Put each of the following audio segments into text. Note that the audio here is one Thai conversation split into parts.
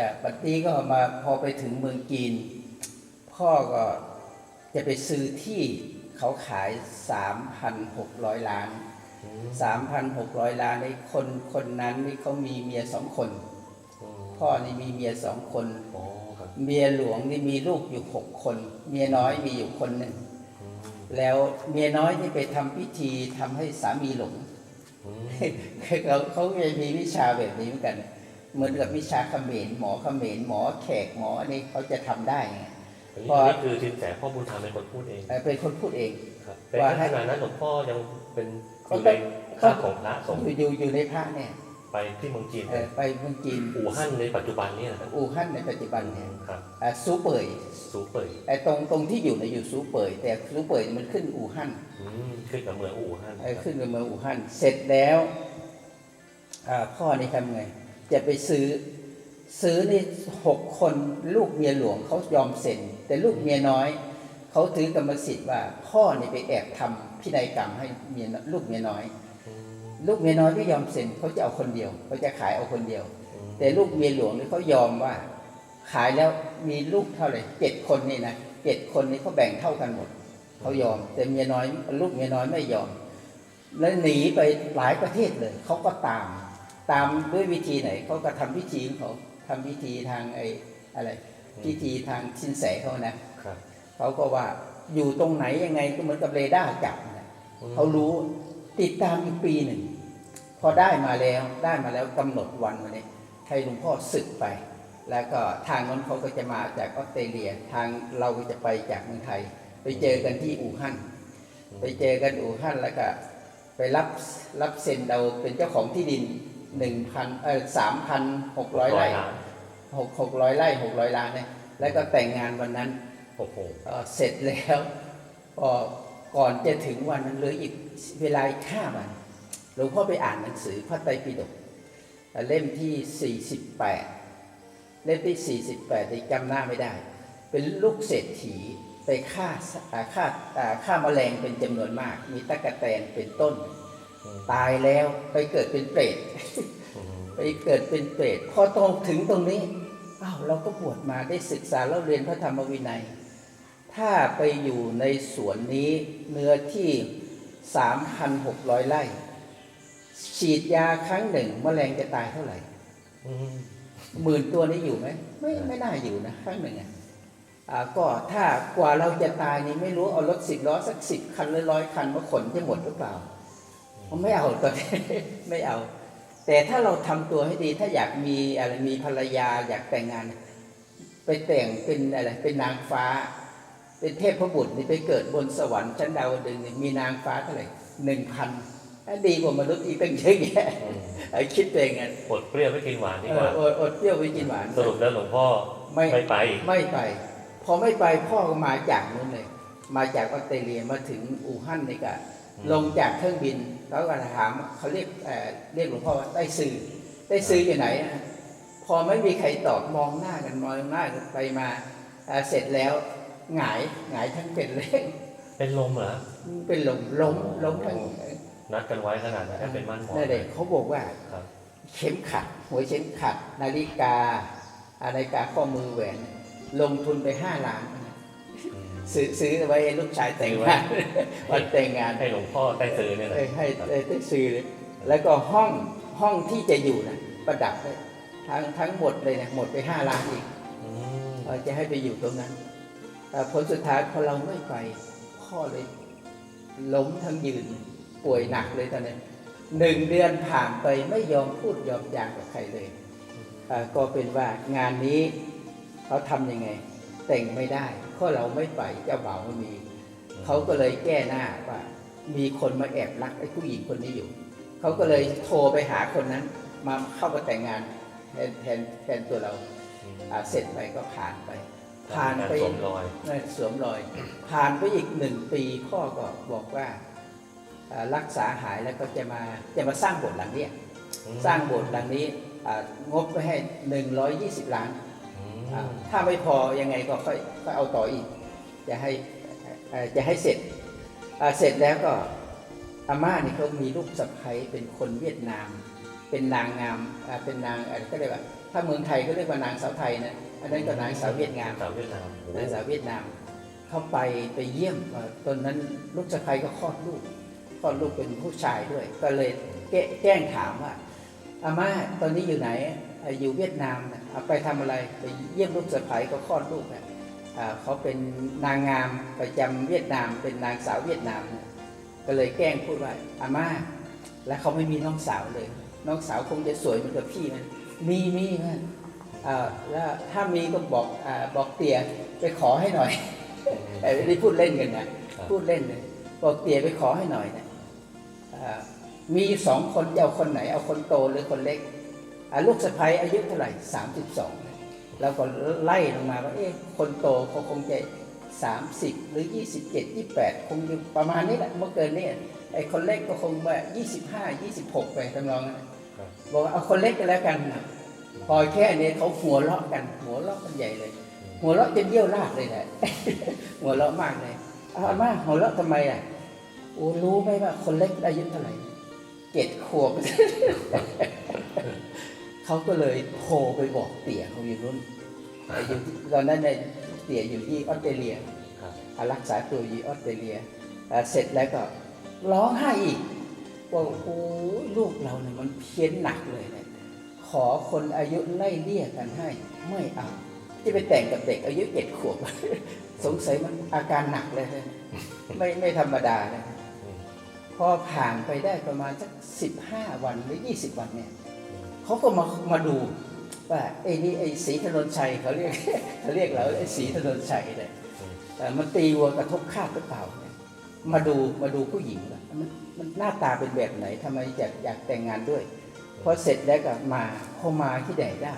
แต่บัดนี้ก็มาพอไปถึงเมืองจีน พ่อก็จะไปซื้อที่เขาขาย 3,600 ล้านอืม3,600 ล้านในคนคนนั้นนี่เขามีเมียสองคน พ่อนี่มีเมียสองคน เมียหลวงนี่มีลูกอยู่หกคน เมียน้อยมีอยู่คนหนึ่ง แล้วเมียน้อยที่ไปทำพิธีทำให้สามีหลงเขาเขาจะมีวิชาแบบนี้เหมือนกัน เหมือนกับวิชาเขมรหมอเขมรหมอแขกหมอนี่เขาจะทำได้ไงอันนี้พออันนี้คือสินแสพ่อบุญธรรมเป็นคนพูดเองเอ่อเป็นคนพูดเองครับแต่ว่าในให้ขณะนั้นหลวงพ่อยังเป็นอเขายู่ก็ในข้าของพระสงฆ์อยู่อยู่อยู่ในพระเนี่ย ไปที่เมืองจีนเอ่อไปเมืองจีนอู่ฮั่นในปัจจุบันเนี่ยนะครับอู่ฮั่นในปัจจุบันเนี่ยครับอ่าซูเปยสูเป่ยไอ้ตรงตรงที่อยู่เนี่ยอยู่ซูเปยแต่ซูเปยมันขึ้นอู่ฮั่นอืมขึ้นกับเมืองอู่ฮั่นเอ่อขึ้นกับเมืองอู่ฮั่นเสร็จแล้วอ่าพ่อนี่ทำไง จะไปซื้อ ซื้อนี่หกคนลูกเมียหลวงเขายอมเซ็น แต่ลูกเมียน้อย เขาถือกรรมสิทธิ์ว่าพ่อเนี่ยไปแอบทำพินัยกรรมให้เมียลูกเมียน้อย ลูกเมียน้อยไม่ยอมเซ็นเขาจะเอาคนเดียวเขาจะขายเอาคนเดียว แต่ลูกเมียหลวงนี่เขายอมว่า ขายแล้วมีลูกเท่าไหร่เจ็ดคนนี่นะเจ็ดคนนี่เขาแบ่งเท่ากันหมดเขายอม แต่เมียน้อย ลูกเมียน้อยไม่ยอม แล้วหนีไปหลายประเทศเลยเขาก็ตาม ตามด้วยวิธีไหนเขาก็ทำพิธีของเขาทำพิธีทางไอ้อะไรพิธีทางชินแสเขานะครับเขาก็ว่าอยู่ตรงไหนยังไงก็เหมือนกับเรดาร์จับนะอืมเขารู้ติดตามอยู่ปีหนึ่ง พอได้มาแล้วได้มาแล้วกำหนดวันวันนี้ให้หลวงพ่อศึกไป แล้วก็ทางนั้นเขาก็จะมาจากออสเตรเลียทางเราก็จะไปจากเมืองไทย ไปเจอกันที่อู่ฮั่นไปเจอกันอู่ฮั่นแล้วก็ไปรับรับเซ็นเราเป็นเจ้าของที่ดิน หนึ่งพันเออสามพันหกร้อยไร่ล้านหกหกร้อยไร่หกร้อยล้านเนี่ยแล้วก็แต่งงานวันนั้นโอ้โหเอ่อเสร็จแล้วพอก่อนจะถึงวันนั้นเหลืออีกเวลาอีกห้าวันหลวงพ่อไปอ่านหนังสือพระไตรปิฎกเอ่อเล่มที่ 48 เล่มที่ 48ที่จำหน้าไม่ได้ เป็นลูกเศรษฐีไปฆ่าสอ่าฆ่าอ่าฆ่าแมลงเป็นจำนวนมาก มีตะกะแตนเป็นต้นอืม ตายแล้วไปเกิดเป็นเปรตอืมไปเกิดเป็นเปรตพอตรงถึงตรงนี้อ้าวเราก็บวชมาได้ศึกษาแล้วเรียนพระธรรมวินัย ถ้าไปอยู่ในสวนนี้เนื้อที่ 3,600 ไร่ฉีดยาครั้งหนึ่งแมลงจะตายเท่าไหร่อืมหมื่นตัวนี้อยู่ไหมไม่ไม่น่าอยู่นะครั้งหนึ่งอะอ่าก็ถ้ากว่าเราจะตายนี่ไม่รู้เอารถสิบล้อสักสิบคันหรือร้อยคันมาขนจะหมดหรือเปล่า ผมไม่เอาตอนนี้ไม่เอา แต่ถ้าเราทำตัวให้ดีถ้าอยากมีอะไรมีภรรยาอยากแต่งงาน ไปแต่งเป็นอะไรเป็นนางฟ้า เป็นเทพบุตรนี่ไปเกิดบนสวรรค์ชั้นดาวดึงส์นี่มีนางฟ้าเท่าไหร่หนึ่งพันดีกว่ามนุษย์อีกตั้งเยอะแยะอืมไอ้คิดตัวเองไงอดเปรี้ยวไม่กินหวานดีเอกว่าออดอดเปรี้ยวไว้กินหวานสรุปแล้วหลวงพ่อไม่ไม่ไปไม่ไป พอไม่ไปพ่อก็มาจากนู้นเลย มาจากออสเตรเลียมาถึงอู่ฮั่นนี่ก็อืม ลงจากเครื่องบินแล้วก็ถามเขาเรียกเอ่อเรียกหลวงพ่อว่าได้ซื้อได้ซื้ออยู่ไหนอะพอไม่มีใครตอบมองหน้ากันมองหน้ากันไปมาเอ่อเสร็จแล้วหงายหงายทั้งเป็นเลยเป็นลมเหรอเป็นลมล้มล้มทั้งนัดกันไว้ขนาดนั้นให้เป็นมั่นหมอนั่นเองเขาบอกว่าครับเข็มขัดหัวเข็มขัด นาฬิกานาฬิกาข้อมือแหวน ลงทุนไปห้าล้านอืม ซื้อซื้อไว้ให้ลูกชายแต่งงานวันแต่งงานให้หลวงพ่อได้ซื้อเนี่ยนะเอ้ยให้ให้ได้ซื้อเลยแล้วก็ห้องห้องที่จะอยู่นะประดับเลยทั้งทั้งหมดเลยนะหมดไปห้าล้านอีกอืมเออจะให้ไปอยู่ตรงนั้นแต่ผลสุดท้ายพอเราไม่ไปพ่อเลยล้มทั้งยืนป่วยหนักเลยตอนนั้นหนึ่งเดือนผ่านไปไม่ยอมพูดยอมจางกับใครเลยเอ่อก็เป็นว่างานนี้เขาทำยังไง แต่งไม่ได้ เพราะเราไม่ไปเจ้าบ่าวไม่มี เขาก็เลยแก้หน้าว่า มีคนมาแอบรักไอ้ผู้หญิงคนนี้อยู่ เขาก็เลยโทรไปหาคนนั้น มาเข้ามาแต่งงานแทนแทนแทนตัวเราอืมอ่าเสร็จไปก็ผ่านไป ผ่านไปกรสวมรอยเออสวมรอย ผ่านไปอีกหนึ่งปีพ่อก็บอกว่าอ่ารักษาหายแล้วก็จะมาจะมาสร้างโบสถ์หลังเนี้ยอืมสร้างโบสถ์หลังนี้อ่างบไปให้ 120 ล้านอืมอ่าถ้าไม่พอยังไงก็ค่อย ค่อยเอาต่ออีก จะให้เอ่อจะให้เสร็จอ่าเสร็จแล้วก็อาม่านี่เขามีลูกสะใภ้เป็นคนเวียดนาม เป็นนางงามอ่าเป็นนางอะไรก็เรียกว่า ถ้าเมืองไทยก็เรียกว่านางสาวไทยนะอันนั้นก็นางสาวเวียดนามสาวเวียดนามโอ้โหนางสาวเวียดนามเข้าไปไปเยี่ยมเอ่อตอนนั้นลูกสะใภ้ก็คลอดลูกคลอดลูกเป็นผู้ชายด้วย ก็เลยแกแกล้งถามว่าอาม่าตอนนี้อยู่ไหนอะอยู่เวียดนามนะเอาไปทำอะไรไปเยี่ยมลูกสะใภ้ก็คลอดลูกนะอ่า เขาเป็นนางงามประจำเวียดนาม เป็นนางสาวเวียดนามนะก็เลยแกล้งพูดว่าอาม่าแล้วเขาไม่มีน้องสาวเลย น้องสาวคงจะสวยเหมือนกับพี่มันมีมีมันอ่าแล้วถ้ามีก็บอกอบอกเตี่ยไปขอให้หน่อยไอ้นี่พูดเล่นกันนะพูดเล่นเลยบอกเตี๋ยไปขอให้หน่อยนะมีสองคนเอาคนไหน เอาคนโตหรือคนเล็กลูกสะใภ้อายุเท่าไหร่สามสิบสอง แล้วก็ไล่ลงมาว่าเอ๊ะคนโตเขาคงจะสามสิบหรือยี่สิบเจ็ดยี่แปดคงอยู่ประมาณนี้แหละเมื่อเกินนี่ไอ้คนเล็กก็คงว่ายี่สิบห้ายี่สิบหกไปทำนองนั้นครับบอกว่าเอาคนเล็กกันแล้วกันนะพอแค่นี้เขาหัวเราะกัน หัวเราะกันใหญ่เลย หัวเราะจนเยี่ยวราดเลยแหละหัวเราะมากเลยเอาอามาหัวเราะทำไมอะโอ้รู้ไหมว่าคนเล็กอายุเท่าไหร่เจ็ดขวบ เขาก็เลยโทรไปบอกเตี่ยเขาอยู่รุ่นอยู่ตอนนั้นในเตี่ยอยู่ที่ออสเตรเลียรักษาตัวอยู่ออสเตรเลียเสร็จแล้วก็ร้องไห้อีกว่าโอ้ลูกเราเนี่ยมันเพี้ยนหนักเลยเนี่ยขอคนอายุไล่เลี่ยกันให้ไม่เอาที่ไปแต่งกับเด็กอายุเจ็ดขวบสงสัยมันอาการหนักเลยไม่ไม่ธรรมดานะอืมพอผ่านไปได้ประมาณสักสิบห้าวันหรือยี่สิบวันเนี่ย เขาก็มามาดูว่าไอ้นี่ไอ้สีถนนชัยเขาเรียกเขาเรียกเราไอ้สีถนนชัยเนี่ยอืมเอ่อมันตีวัวกระทบคาดหรือเปล่าเนี่ยมาดูมาดูผู้หญิงว่ามันมันหน้าตาเป็นแบบไหนทำไมอยากอยากแต่งงานด้วยพอเสร็จแล้วก็มาพอมาที่ไหนได้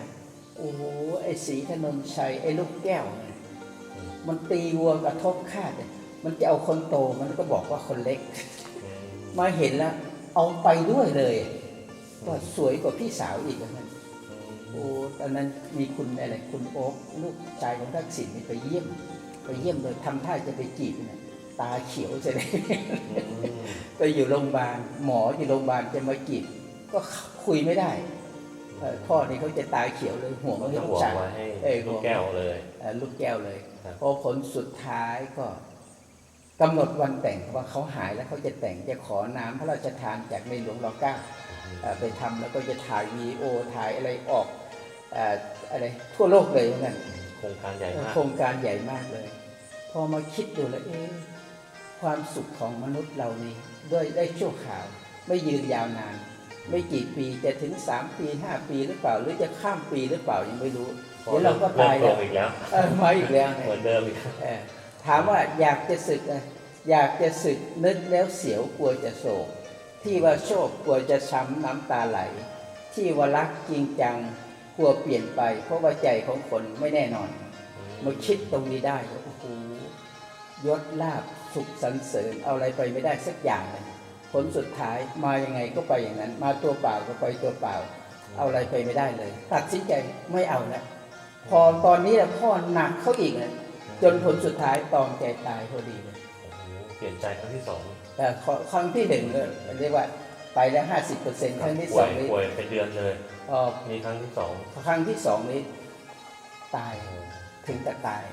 โอ้โหไอ้สีถนนชัยไอ้ลูกแก้วเนี่ยมันตีวัวกระทบคาดเนี่ยมันจะเอาคนโตมันก็บอกว่าคนเล็กอืมมาเห็นแล้วเอาไปด้วยเลย ก็สวยกว่าพี่สาวอีกนะโอ้ตอนนั้นมีคุณอะไรคุณโอ๊คลูกชายของทักษิณนี่ไปเยี่ยม ไปเยี่ยมเลยทำท่าจะไปจีบนะตาเขียวจะได้อืมไปอยู่โรงพยาบาลหมออยู่โรงพยาบาลจะมาจีบก็คุยไม่ได้เอ่อพ่อนี่เขาจะตาเขียวเลยห่วงก็เรื่จะองห่วงชายไว้ให้เอ้ยลูกแก้วเลยเอ่อลูกแก้วเลยครับพอผลสุดท้ายก็กำหนดวันแต่งว่าเขาหายแล้วเขาจะแต่งจะขอน้ำพระราชทานจากในหลวงรอเก้าเอ่อ ไปทำแล้วก็จะถ่ายวีดีโอถ่ายอะไรออกเอ่ออะไรทั่วโลกเลยเหมือนกันโครงการใหญ่มากโครงการใหญ่มากเลย พอมาคิดดูแล้วเอ๊ะความสุขของมนุษย์เรานี่ด้วยได้ชั่วข่าว ไม่ยืนยาวนาน ไม่กี่ปีจะถึง3ปี5ปีหรือเปล่า หรือจะข้ามปีหรือเปล่ายังไม่รู้เดี๋ยวเราก็ตายเริ่แล้วมโกงอีกแล้วเออมาอีกแล้วเนี่ยเหมือนเดิมอีกเออถามว่าอยากจะศึกอะอยากจะศึกนึกแล้วเสียวกลัวจะโศก ที่ว่าโชคกลัวจะช้ำน้ำตาไหล ที่ว่ารักจริงจังกลัวเปลี่ยนไป เพราะว่าใจของคนไม่แน่นอนมาคิดตรงนี้ได้โอ้โหยศลาบสุขสรรเสริญเอาอะไรไปไม่ได้สักอย่างเลยผลสุดท้ายมายังไงก็ไปอย่างนั้น มาตัวเปล่าก็ไปตัวเปล่า เอาอะไรไปไม่ได้เลย ตัดสินใจไม่เอาแล้วพอตอนนี้แหละพ่อหนักเขาอีกนะจนผลสุดท้ายตอมใจตายพอดีเลย เปลี่ยนใจครั้งที่สองแต่ครั้งที่หนึ่งเลยเรียกว่าไปแล้วห้าสิบเปอร์เซ็นต์ครั้งที่สป่อวงยนี้ป่วยเป็นเดือนเลยเอ่อมีครั้งที่สองครั้งที่สองนี้ ตายถึงจะตาย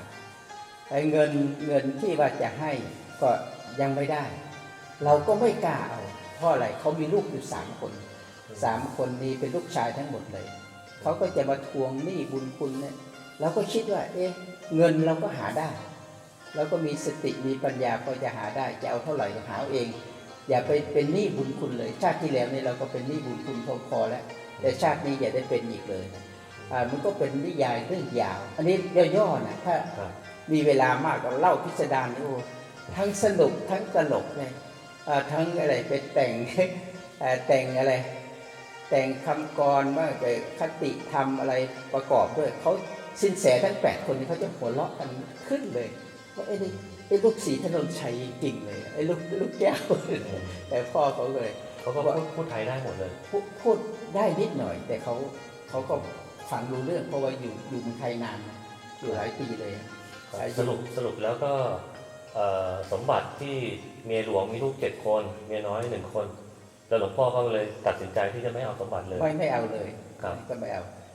ไอ้เงินเงินที่ว่าจะให้ก็ยังไม่ได้ เราก็ไม่กล้าเอาเพราะอะไรเขามีลูกอยู่สามคนสามคนนี้เป็นลูกชายทั้งหมดเลยเขาก็จะมาทวงหนี้บุญคุณเนี่ยเราก็คิดว่า เอ๊ะ เงินเราก็หาได้ เราก็มีสติมีปัญญาพอจะหาได้จะเอาเท่าไหร่ก็หาเอาเอง อย่าไปเป็นหนี้บุญคุณเลย ชาติที่แล้วเนี่ยเราก็เป็นหนี้บุญคุณพอพอแล้ว แต่ชาตินี้อย่าได้เป็นอีกเลยนะอ่ามันก็เป็นนิยายเรื่องยาว อันนี้ย่อๆนะถ้าครับมีเวลามากก็เล่าพิสดารนี่โอ้ทั้งสนุกทั้งตลกเลยอ่าทั้งอะไรไปแต่งเอ่อแต่งอะไร แต่งคำกรบ้างแต่คติธรรมอะไรประกอบด้วยเขาสินแสทั้งแปดคนนี้เขาจะหัวเราะกันขึ้นเลยว่า ไอ้นี่ไอ้ลูกศรีถนนชัยจริงเลยไอ้ลูกลูกแก้วแต่พ่อเขาเลยเขาก็พูดพูดไทยได้หมดเลยพูดพูดได้นิดหน่อย แต่เขาเขาก็ฟังรู้เรื่องเพราะว่าอยู่อยู่เมืองไทยนานนะอยู่หลายปีเลยสรุปสรุปแล้วก็เอ่อสมบัติที่เมียหลวงมีลูกเจ็ดคนเมียน้อยหนึ่งคน แล้วหลวงพ่อก็เลยตัดสินใจที่จะไม่เอาสมบัติเลย ไม่ไม่เอาเลยครับก็ไม่เอา